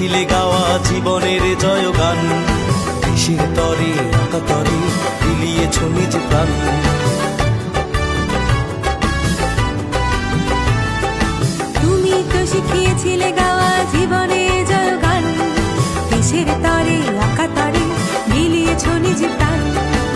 শিখিয়েছিলে গাওয়া জীবনের জয়গান। দেশের তরে আকাতরে বিলিয়েছ নিজ প্রাণ। তুমি তো শিখিয়েছিলে গাওয়া জীবনে জয়গান। দেশের তরে তরে মিলিয়েছ নিজ প্রাণ।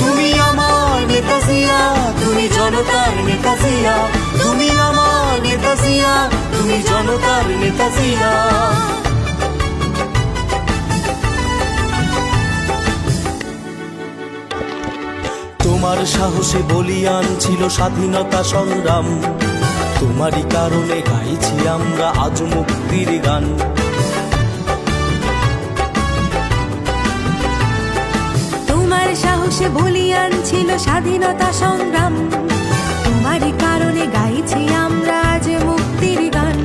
তুমি আমার নেতা জিয়া তুমি জনতার নেতা জিয়া তুমি আমার নেতা জিয়া তুমি জনতার নেতা জিয়া সাহসে বলিয়ান ছিল স্বাধীনতা সংগ্রাম। তোমারই কারণে গাইছি আমরা আজ মুক্তির গান। তোমার সাহসে বলিয়ান ছিল স্বাধীনতা সংগ্রাম। তোমারই কারণে গাইছি আমরা আজ মুক্তির গান।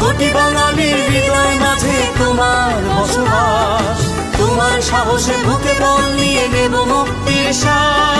কোটি বাঙালির হৃদয় মাঝে তোমার বসবাস। তোমার সাহসে বুকে বল নিয়ে নেব মুক্তির শ্বাস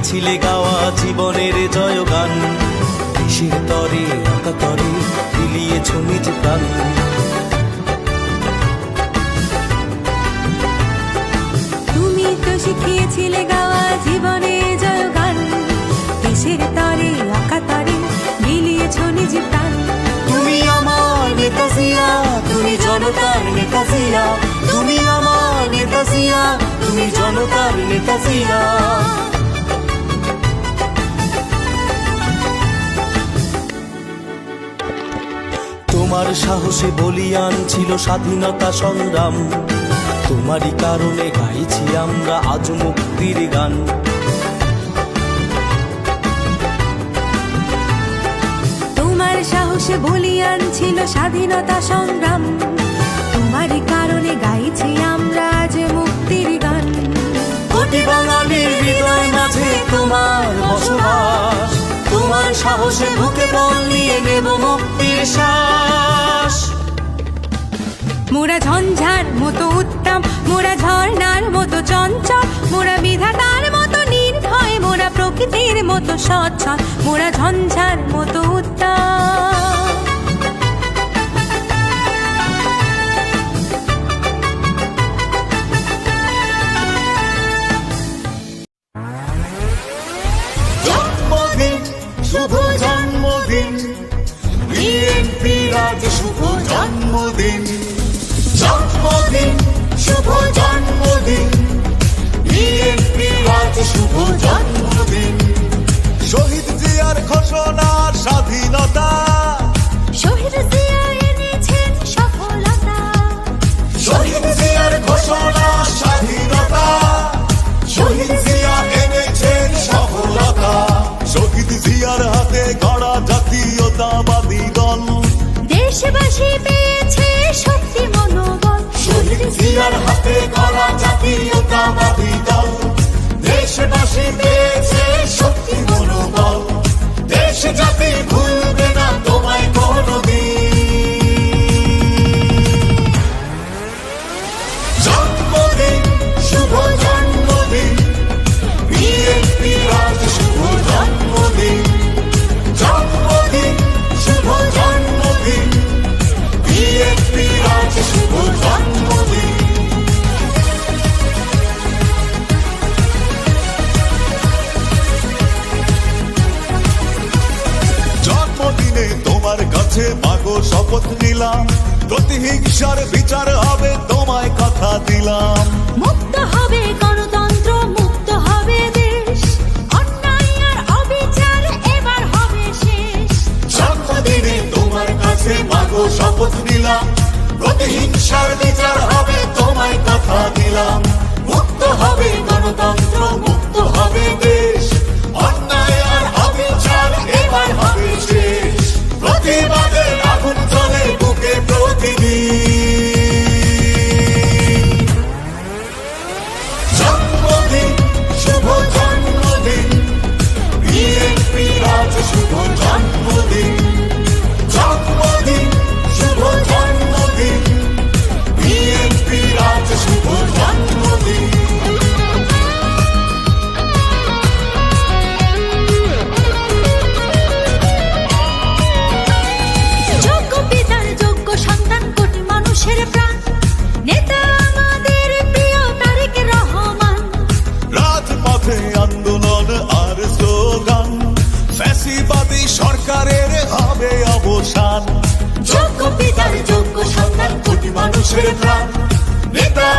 শিখিয়েছিলে গাওয়া জীবনের জয়গান। দেশের তরে আকাতরে বিলিয়েছ নিজ প্রাণ। তুমি তো শিখিয়েছিলে গাওয়া জীবনে জয়গান। দেশের তরে তরে মিলিয়েছ নিজ প্রাণ। তুমি আমার নেতা জিয়া তুমি জনতার নেতা জিয়া তুমি আমার নেতা জিয়া তুমি জনতার নেতা তোমার সাহসে বলিয়ান ছিল স্বাধীনতা সংগ্রাম। তোমারই কারণে গাইছি আমরা আজ মুক্তির গান। তোমার সাহসে বলিয়ান ছিল স্বাধীনতা সংগ্রাম। তোমারই কারণে গাইছি আমরা আজ মুক্তির গান। কোটি বাঙালির হৃদয় মাঝে তোমার বসবাস। তোমার সাহসে বুকে বল নিয়ে নেব মুক্তির শ্বাস। মোরা ঝঞ্ঝার মতো উত্তম, মোরা ঝর্ণার মতো চঞ্চল, মোরা বিধাতার মতো নির্ভয়, মোরা প্রকৃতির মতো সচ্ছল মোরা ঝঞ্ঝার মতো উত্তম। আজ শুভ জন্মদিন। জন্মদিন শুভ জন্মদিন। বিএনপি শুভ জন্মদিন। শহীদ জিয়ার ঘোষণা স্বাধীনতা। কাছে মাগো শপথ নিলাম। প্রতিহিংসার বিচার হবে তোমায় কথা দিলাম। মুক্ত হবে গণতন্ত্র মুক্ত হবে দেশ। অন্যায় আর অবিচার এবার হবে শেষ। জন্মদিনে তোমার কাছে মাগো শপথ নিলাম। প্রতিহিংসার বিচার হবে তোমায় কথা দিলাম। মুক্ত হবে গণতন্ত্র মুক্ত হবে দেশ। শুভ জন্মদিন। মানুষের প্রাণ। নেতা